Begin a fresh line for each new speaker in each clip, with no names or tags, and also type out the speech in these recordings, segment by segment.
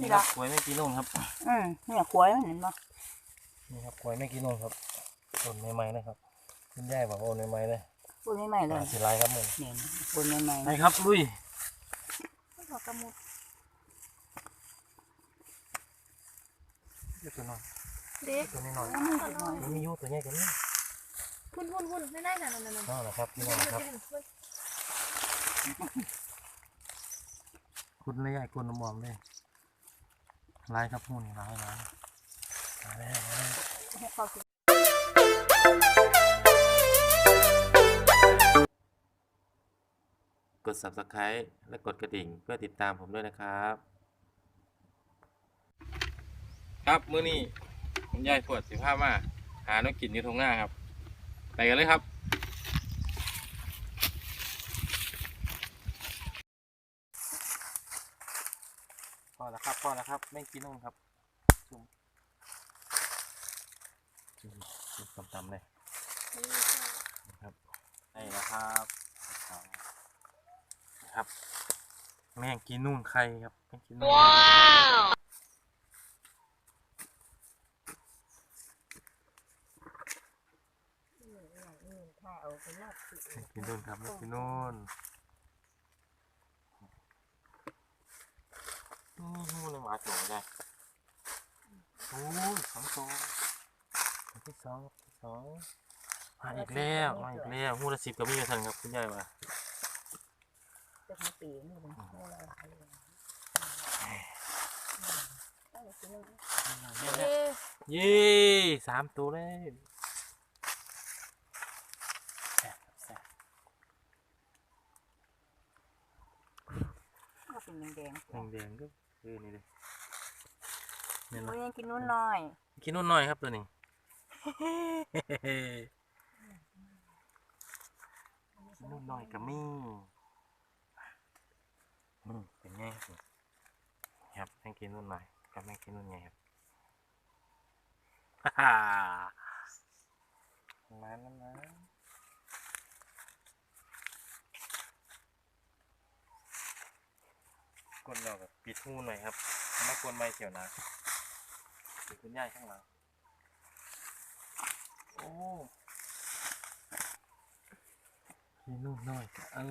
สิ
นี่ครั
ละ
บกล้วยไม่กินนุ่มครับ
อืมเนี่ยขวยมันเห็นบ่
นี่ครับกล้วยไม่กินนุ่มครับต้นใหม่ๆนะครับคุณยายบอกว่าต้นใหม่ๆเลย
พูดใหม่ๆเลย
อ่าสิไรครับมึง
เนี่ยพูดใหม่ๆ
ไปครับลุย
ดอกกระมุด
เดี๋ยวตัวน้อย
เด็ก
ตัวนี้หน่อย
น้ำมันหน่อย
มันมีอยู่ตัวใหญ่กว่านี้
หุ่นหุ่นหุ่นไม่ได้นะนั่นนั่นนั่น
นั่นแหละครับพี่น้องครับคุณเลยใหญ่คุณน้ำมอมเลย ลายครับพูนี่ลายลายลายแล้วลายแล้ว
ให้เข้าสิ
กด subscribe และกดกระดิ่งเพื่อติดตามผมด้วยนะครับ ครับมื้อนี้ผมยายปวดสิผ้ามา หาน้องกินอยู่ตรงหน้าครับ ไปกันเลยครับ
พอแล้ว ครับพอแล้วครับ ไม่กินนุ่มครับจุ่มจุ่มจุ่มตำๆเลยนะครับนี่นะครับนะครับ แม่งกินนู่นใครครับแม่งกินนู่นว้าว
ถ้าเอาไปลาดสิ
แม่งกินนู่นครับแม่งกินนู่นนี่มูเลยหมาโจ ได้โอ้ยสองตัวตัวที่สองครับที่สองมาอีกแล้วมาอีกแล้วมูละสิบกับมีอยู่ทันครับคุณยายว่า
จะทำปีนี่มันไม่ละลายเลยเอาไปสิเลย
เด็ก
เย้สามตัวเลยแซ่บแซ่บ
เอาเป็นแดงๆ
แดงแดงๆก็คือนี่เลย เนี่ย
โอ้
นะ
ยยังกินนู้นหน่อย
กินนู่นหน่อยครับตัวนี้ กินนู่นหน่อยกับมี่อืมเป็นไงครับครับแม่งกินนู่นหน่อยกับแม่งกินนู่นไงครับฮ่าฮ่ามาแล้วนะกดเราแบบปิดหูหน่อยครับมากวนไม่เขียวนะ หรือคุณย่ายข้างหลัง โอ้กินนู่นหน่อยเออ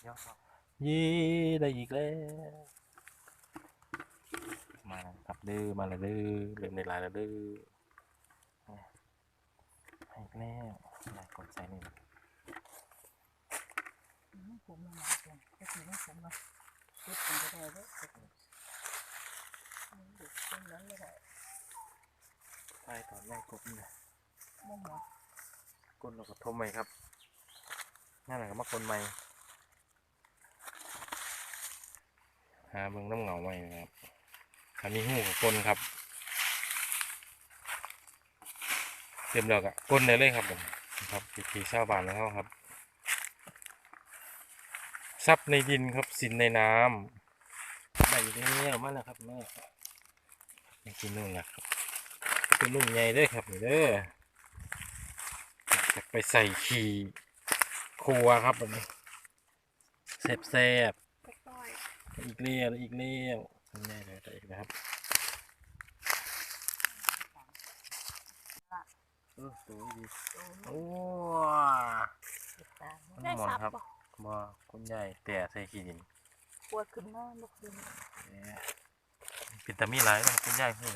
เดี๋ยวครับยี่ได้อีกแล้วมาครับดื้อมาล้วดื้อเริ่มในลายล้วดื้อให้อีกแล้วไหนกดใส่นี่
ผมมันมาเกินก็คือว่าผมมาคิดเป็นไปได้ด้วย ตรงนั้นไม่ได้
ใช่ตอนแรกกดนี่นะ
มั่วหมด
กดเราก็ทมใหม่ครับนั่นแหละก็มากดใหม่หาเบิ่งน้ำเหงาใหม่นะครับอันนี้หูกับกลครับ เต็มแล้วกะกลเลยเลยครับผมครับวิธีชาวบ้านแล้วครับซับในดินครับสินในน้ำได้อยู่แล้วมาแล้วครับแม่ ยังกินนู่นนะครับเป็นนุ่มใหญ่เด้วยครับเด้อจะไปใส่ขี่ครัวครับผมแซ่บแซ่บ
ต้อย
ๆอีกเลี้ยวอีกเลี้ยวแน่เลยแต่อีกนะครับเออตัวนี้ดีโอ้
ได้
หมอน
ซับ
ครับ
บ่
คุณยายแต่ใส่ขี้ดิน
ปวดขึ้นมาบุกขึ้น
เป็นตามีหลายนะคุณยายพูด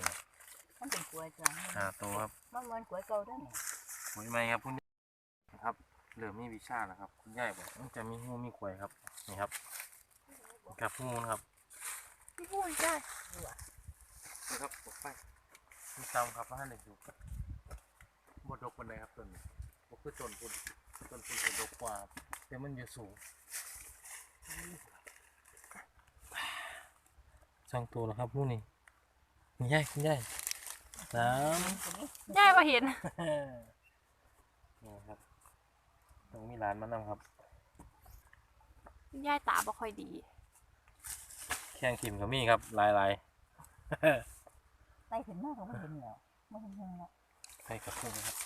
มันเป็นกล้วยจ้ะ
หาตัวครับ
มันเหมือนกล้วยเก่าได้ไหม
หวยไหมครับคุณยายนะครับเริ่มมีวิชาแล้วครับ คุณยายบอกมันจะมีหูมีขวยครับนี่ครับกับหูนะครับ
พี่พูดได้
นี่ครับตกไปมีตามครับมาให้เลยดูบดดกบนไดครับต้นนี้บคือต้นพุ่นต้นพุ่นจะดกกว่าครับแต่มันอยู่สูง สองตัวแล้วครับพวกนี้คุณยายคุณยายสาม
ได้มาเห็น
นี่ครับต้องมีร้านมานำครับ
ย่ายตาบ่ค่อยดี
แข่งขิมก็มีครับหลายหลาย
ไล่ถึงหน้าของมันเป็นเหรอมันเป็นยังไง
ๆไปกับพุ่งครับ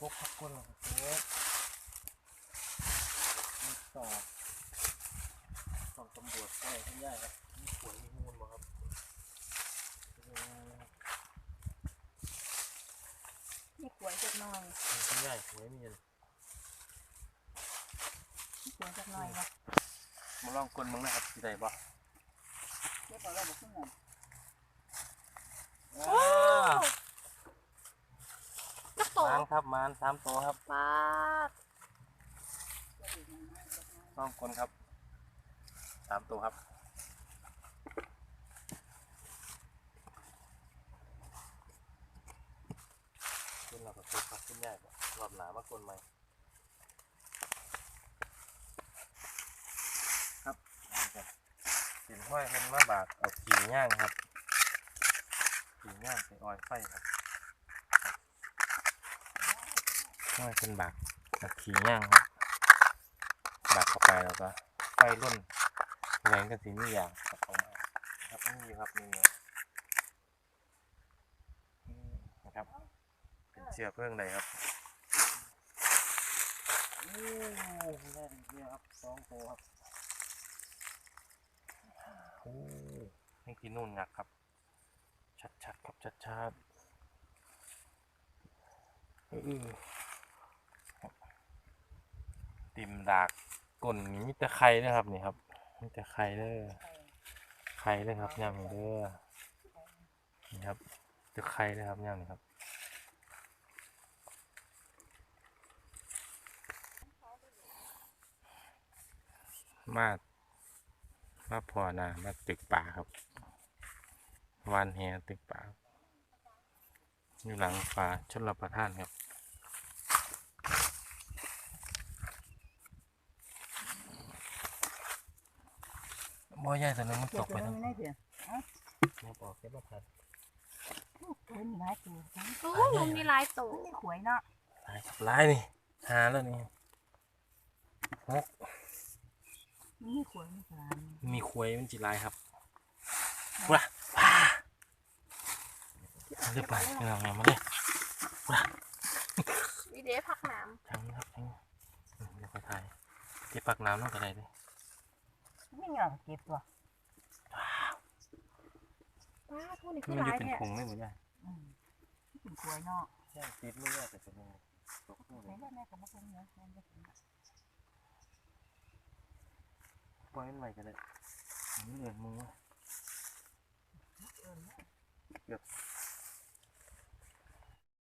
กบพักก้นกบมีต่อส่องตำรวจอะไรขึ้นได้ครับมีขวยมีมูลบ่ครับ
นี่ขวยจักหน่อย
ขึ้นได้ขวยมีอะไร
นี่ขวยจักหน่อยนะ
มาลองกลนมึงนะครับสิได้บ่
เดี๋ยวพอเราบอกขึ้นหน่อย
ว้า
นักโต
มานครับมานสามตัวครับ
ปาด
ลองกลครับสามตัวครับขึ้นเราก็กดครับขึ้นได้บ่รอบ หนามากลใหม่ครับสินห้อยเป็นมาบากเอาขี่ย่างครับขี่ย่างใส่ออยไฟครับห้อยเป็นบากเอาขี่ย่างครับบากเข้าไปแล้วก็ไฟรุ่นแรงกันสีนี่อย่างครับออกมาครับนี่ครับนี่นะครับเป็นเชือกเรื่องใดครับโอ้ได้ดีเดียวครับสองตัวครับโอ้นี่กินนู่นงักครับ ชัดๆครับชัดๆเออติมดากก้นนี่มีแต่ไข่นะครับนี่ครับมีแต่ไข่เด้อไข่เลยครับย่างเด้อนี่ครับแต่ไข่เลยครับย่างนี้ครับ มามาพอหนามาตึกป่าครับวานแหตึกป่าครับอยู่หลังป่าชนรับประทานครับบ่ใหญ่แต่นึงมัน
เก็
ต
บ
ก
ไป
ไป
แล้
ทั้
ว
ง
ไม่ได้เดี๋ยว
มาบอกเก็บบ่ทัน
ขวยมีหลายตัว
โอ้ลุงมีหลายโต
นี่ขวยเนาะ
หลายครับหลายนี่หาแล้วนี่หก
นี่ขวยมีหลาย
มีควยมันจีลายครับว้าว้าเอาเรียบไปไม่เอาไงมาเลย
วิเดพักน้
ทางนี้ครับทางนี้อืมเดี๋ยวไปถ่ายเก็บปักน้ำน้องกระไดเลย
นี่เหรอเก็บตัวำ
ป้าดทุกนี่คื
มั
อนห
จะ
ลาย
เป็น
เนี่ย
ผงไม่เหมือนกัน
อืมนี่เป็นขวยเนาะ
ใช่ติดมือแต่เป็นมือตกมือ
ไหนได้แม่กับมาคนเนาะแม่จะกิน
ปล่อยมันใหม่กันเลยมันเหมือนมือเกือบ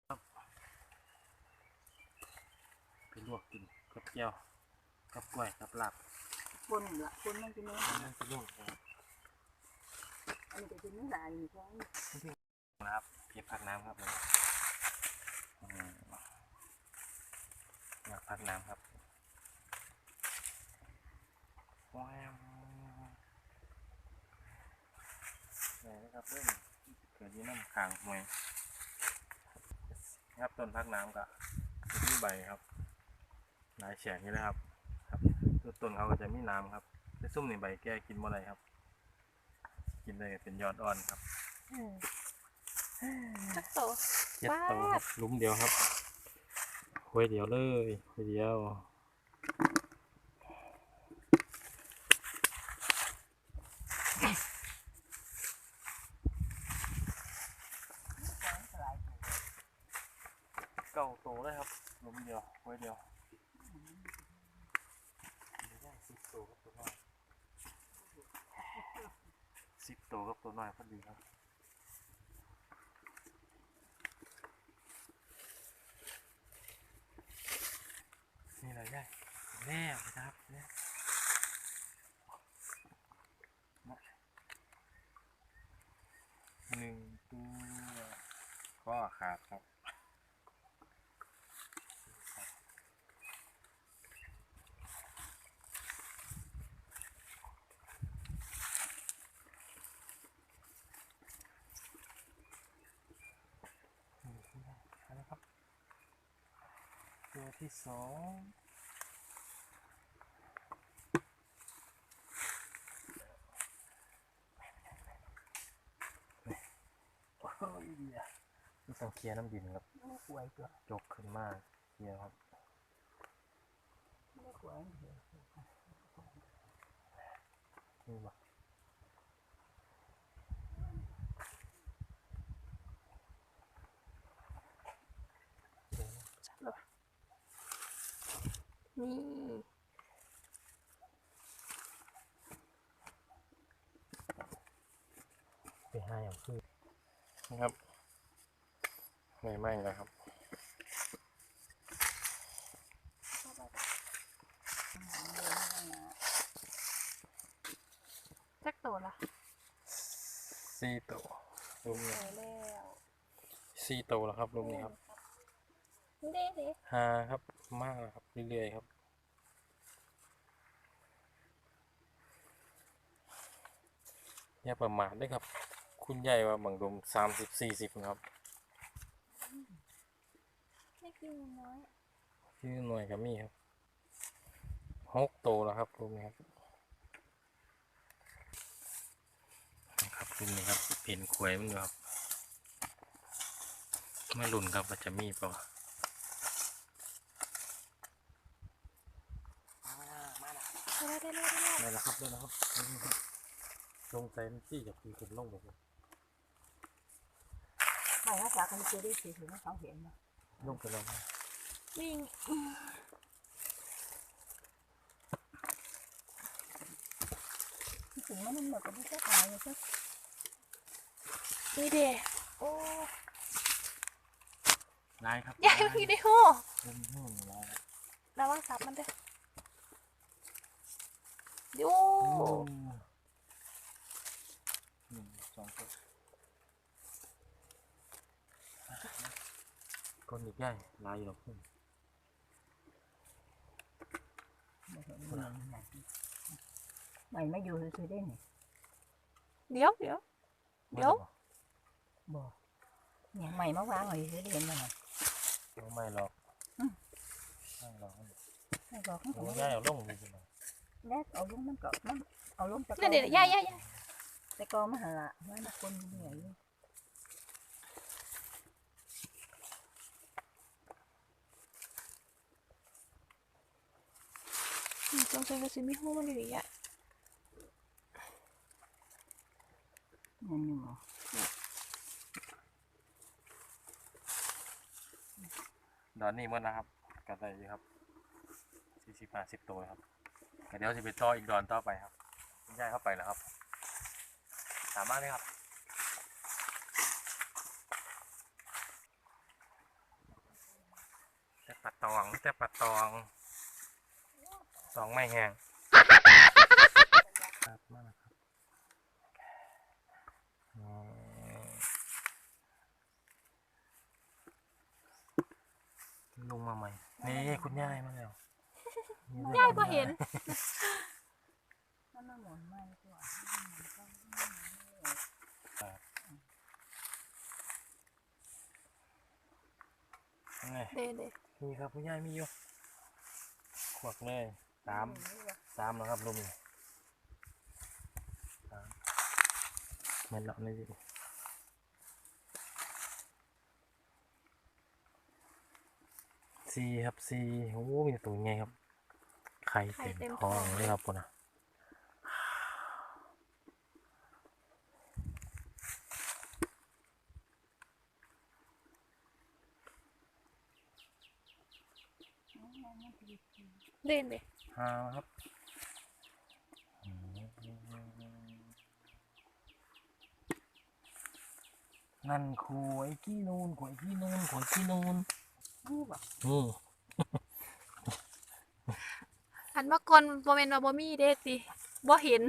ครับไปลวกกินกับเจียวกับกล้วยกับลาบ
คนละคนมันจะเนื้อ
นั่นเป็นลูกนะครับ
อันนี้ก็จะเนื้อหลายอยู่ท้อง
นะครับเก็บผักน้ำครับผมอืมอยากผักน้ำครับว้าว นี่นะครับเรื่องเกิดอยี่น้ำขางหวยครับต้นผักน้ำก็จะมีใบครับหลายแฉกนี่นะครับ ครับตัวต้นเขาก็จะมีน้ำครับแต่ซุ่มนี่ใบแก้กินบ่ได้ครับ กินได้เป็นยอดอ่อนครับ
นักโต
เจ็ดโตครับหลุมเดียวครับหวยเดียวเลยหวยเดียว เก่าโตเลยครับหลุมเดียวหวยเดียวสิบโตกับตัวน้อยสิ หน่อยพอดีครับนี่เลยได้แน่นะครับเนี่ยหนึ่งตัวก็ขาดครับหนึ่งตัวนะครับ ตัว ที่สองโอ้ยนี่ต้องเคลียร์น้ำดินครับ
ไม่ได้กวยตัว
ยกขึ้นมาเคลียร์ครับ
ไม่ได้กวยเดี๋ยว
นี่บ่
นี่
ไปให้เอาขึ้นนะครับไม่ไหม้แล้วครับ
จักโตละ
สี่ตัวรูมนี้
ไปแล้ว
สี่ตัวแล้วครับรูมนี้ครับ
เด้เด้
หาครับ มากแล้วครับเรื่อยๆครับ อย่าประมาทด้วยครับ คุณใหญ่ว่าบางดมสามสิบสี่สิบครับ
ไม่กินน้อย
ชื่อหน่วยกับมี่ครับหกโตวแล้วครับรูมนี้ครับนะครับรูมนี้ครับ เปลี่ยนขวยมันอยู่ครับไม่รุนครับว่าจะมีเปล่า
ได้ได้ได้ได้ได้
ได้แล้วครับได้แล้วครับลงใจมันจี้จากคือขึ้นลงไปครับ
ไม่รักษากันเจอได้สิถึงเขาเห็นนะ
ลงไปแล้วครับ
วิ่ง
ที่ถึงมันมันหมดก็ไม่ใช่ตายเลยก็
นี่เด้โอ้
ได้ครับ
ยายพี่ได้หู้
ลงหุ่นแล้วครับ
ระวังสับมันเด้อ โย
หนึ่งสองตัวคนอีกใหญ่ลายอยู่หรอกคุณ
ไม่เห็นมันไม่ไม่อยู่ซื้อได้เนี่ย
เดี๋ยวเดี๋ยวเดี๋ยว
บ่ยังใหม่มาวางไว้ซื้อได้เห็นมัน
เอาไม่หรอก
อืม
ไม่หรอก
ไม่บอกมัน
โอ้
ก็
ยายเอาลงดีจังเลย
แลกเอาลงมันก็มันเอาลงตะก
เดี๋ยวเดี๋ยวยายยายยาย
ตะกอมาหาละว่ามันคนเหนื่อยอยู่
อืมสงสัยว่าสิมีหู้มันอยู่ดีอะ
นั่นอยู่หมอ
ดอนนี้หมดนะครับก็ได้อยู่ครับสี่สิบห้าสิบตัวครับก็ เดี๋ยวจะไปต่ออีกดอนต่อไปครับคุณยายเข้าไปแล้วครับ สามารถเลยครับแต่ปัดตองแต่ปัดตองสองไม่แห้งครับมากครับลงมาใหม่ นี่คุณยายมาแล้ว
ยายพอเห็น
มันมาหมุนไม่ตัว
ไง
เด้เด้
มีครับคุณยายมีอยู่ขวกเลยสามสามแล้วครับลุงสามเหมือนเราในดิสี่ครับสี่โอ้มีแต่ตัวไงครับ ไข่เต็มท้องเลยครับคุณนะ
เด้เด้
ห้าครับนั่นขวยขี้นูนขวยขี้นูนขวยขี้นูน
นี่บอก
อืม
อันว่าก่อนบ่แม่นว่าบ่มีเด้ติบ่เห็น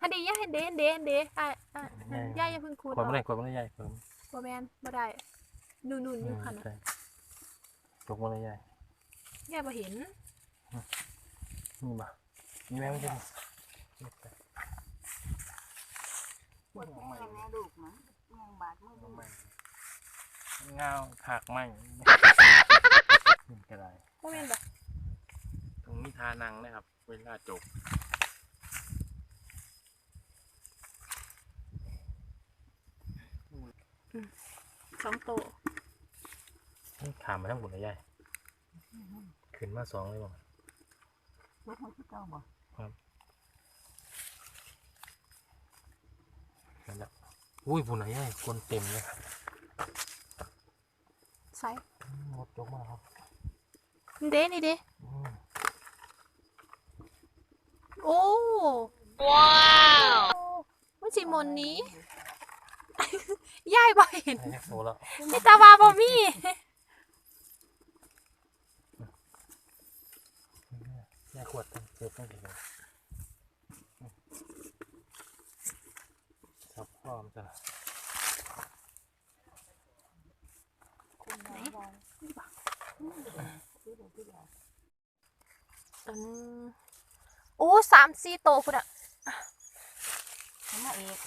อันนี้ยายเด้เด้เด้อะอะยายอย่าเพิ่งคูด
ขวด
อ
ไม่
อก
ได้ขวดไม่ได้ใหญ่เพิ่ม
บ่แม่นบ่ได้นู่นๆอยู่คั่นน่ะ
ใช่ขวดไม่ได้ใหญ่
ยายบ่เห็น
นี่บ่นี่แม่ไม่ใช่
ปวดแม่แม่ลูกมันยังบาดมือลูก
เงาผักไหมนี่ก็ได้
บ่แม่นบ่
ตรงนี้ทานังนะครับ เวลาจบ
สองโตว
นี่ขามมาทั้งหมดเลยยายขึ้นมาสองเลยบ่
รถมันคือเก่าบ่
นั่นแหละอุ้ยปุ่นไหนยายคนเต็มเลย
ใส่
หมดยกมาแล้วครับ
เด้นี่เด้
อืม
โอ้ว้าวมันสิมนนี้ยายบ่เห็น
ได้โตแล้ว
มีตาบาบ่มี
ยายขวดตั้งเจ็บตั้งทีเลยครับพร้อมจ้ะ
อืมโอ้สามสี่โตพุ่นอะ
ทำมาเอก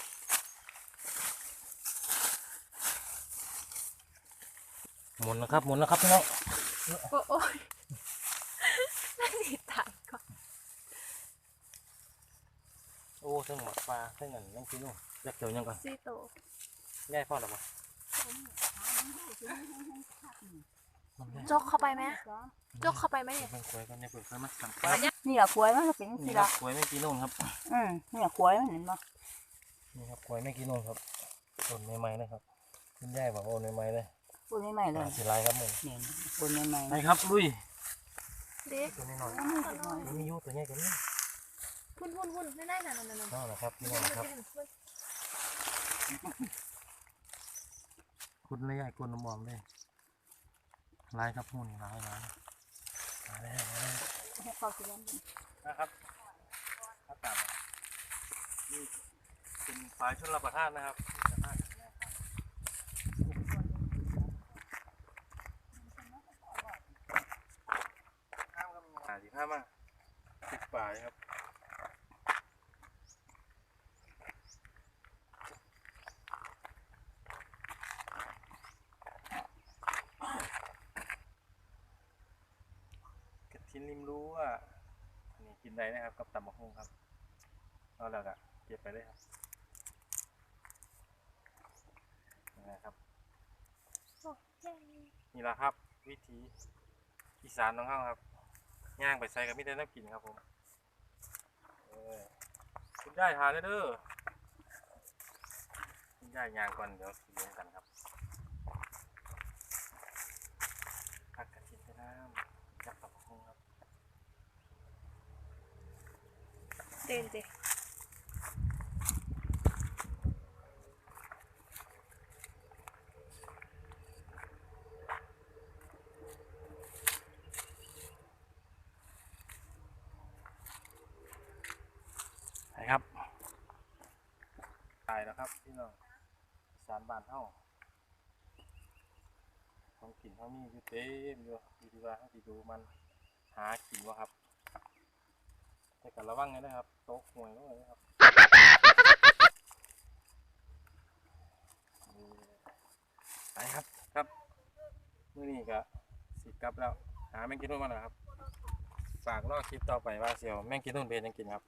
หมุนนะครับหมุนนะครับพี่น้อง
โอ้โอ้ยนั่นสิตายก่อน
โอ้เส้นหมดปลาเส้นเงินนั่งกินนู่นยักเกี่ยวยังก่อน
สี่โต
ยายพ่อหรอปะมันได้
จกเข้าไปไหมจกเข้าไปไหมเนี่ย
เป็นควยกันเนี่ยเปิดไฟมาสั่งปั๊บ
นี่แหละกล้วยมันก็เป็น
นี่
สิ
ครั
ละ
บควยไม่กินนู่นครับ
อืมนี่แหละกล้วยมันเห็นบ่
นี่ครับควยไม่กินนู่นครับต้นใหม่ๆนะครับคุณยายบอกว่าต้นใหม่ๆเลย
ปูนใหม่ๆเลย
สีลายครับมึง
นี่ปูนใหม่ๆ
ไปครับลุย
เด็ก
ตัวนี้หน่อย
อืมเด็กน้อย
ตัวนี้อยูตัวใหญ่กว่านี้
พุ่นพุ่นพุ่นไม่ได้นั่นนั่นนั่น
นั่นนะครับพี่น้องนะครับคุณเลยใหญ่คุณน้ำบอมเลยลายครับหุ่นลายลายลายแล้วลายแล้ว
ให้เขาสิแล้ว
นะครับอาตามนี่เป็นฝายชนรับประทานนะครับห้ามครับหาสิข้ามมาติดป่ายครับ กระทินริมรู้ว่าอันนี้กิน ได้นะครับกับตำมะฮุ่งครับเอาแล้วก็เก็บไปเลยครับนะครับนี่ละครับ วิธีอีสานของเขาครับย่างไปใส่กับมิได้น้ำกินครับผมคุณได้ทานเด้อคุณได้ย่างก่อนเดี๋ยวสิลงกันครับผักกระทินไปน้ำจับตำมะฮุ่งครับ
เด่นจิ
นะครับตายแล้วครับพี่น้องสารบานเฮาของกินเฮามีอยู่เต็มอยู่อยู่ที่ว่าเฮาสิดูมันหากินวะครับ แต่ก็ระวังไงนะครับโต๊ะหวยด้วยครับไปครับครับมื่อนี้ก็สิกลับแล้ว หาแมงกินนู่นมาแล้วครับฝากรอคลิปต่อไปว่าเสียวแมงกินนู่นเป็นยังกินครับ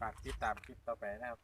ฝากติดตามคลิปต่อไปนะครับ